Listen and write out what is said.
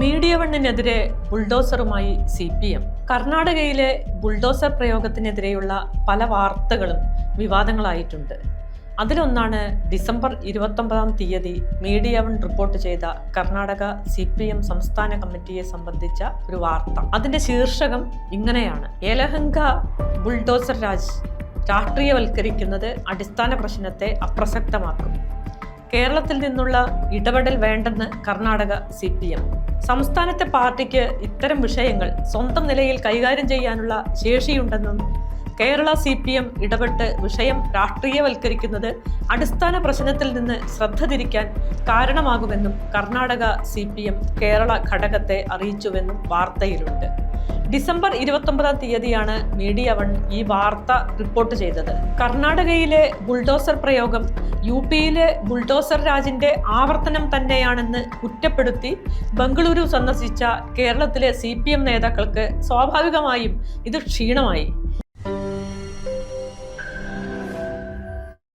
Media വണ്ണിനെതിരെ ബുൾഡോസറുമായി C P M. കർണാടകയിലെ ബുൾഡോസർ പ്രയോഗത്തിനെതിരെയുള്ള പല വാർത്തകളും വിവാദങ്ങളായിട്ടുണ്ട്. അതിലൊന്നാണ് ഡിസംബർ ഇരുപത്തൊമ്പതാം തീയതി മീഡിയ വൺ റിപ്പോർട്ട് ചെയ്ത കർണാടക സി പി എം സംസ്ഥാന കമ്മിറ്റിയെ സംബന്ധിച്ച ഒരു വാർത്ത. അതിന്റെ ശീർഷകം ഇങ്ങനെയാണ്. ഏലഹങ്ക ബുൾഡോസർ രാജ് രാഷ്ട്രീയവൽക്കരിക്കുന്നത് അടിസ്ഥാന പ്രശ്നത്തെ അപ്രസക്തമാക്കും. കേരളത്തിൽ നിന്നുള്ള ഇടപെടൽ വേണ്ടെന്ന് കർണാടക സി പി എം. സംസ്ഥാനത്തെ പാർട്ടിക്ക് ഇത്തരം വിഷയങ്ങൾ സ്വന്തം നിലയിൽ കൈകാര്യം ചെയ്യാനുള്ള ശേഷിയുണ്ടെന്നും കേരള സി പി എം ഇടപെട്ട് വിഷയം രാഷ്ട്രീയവൽക്കരിക്കുന്നത് അടിസ്ഥാന പ്രശ്നത്തിൽ നിന്ന് ശ്രദ്ധ തിരിക്കാൻ കാരണമാകുമെന്നും Karnataka C P M Kerala ഘടകത്തെ അറിയിച്ചുവെന്നും വാർത്തയിലുണ്ട്. ഡിസംബർ ഇരുപത്തൊമ്പതാം തീയതിയാണ് മീഡിയ വൺ ഈ വാർത്ത റിപ്പോർട്ട് ചെയ്തത്. കർണാടകയിലെ ബുൾഡോസർ പ്രയോഗം യു പിയിലെ ബുൾഡോസർ രാജിന്റെ ആവർത്തനം തന്നെയാണെന്ന് കുറ്റപ്പെടുത്തി ബംഗളൂരു സന്ദർശിച്ച കേരളത്തിലെ സി നേതാക്കൾക്ക് സ്വാഭാവികമായും ഇത് ക്ഷീണമായി.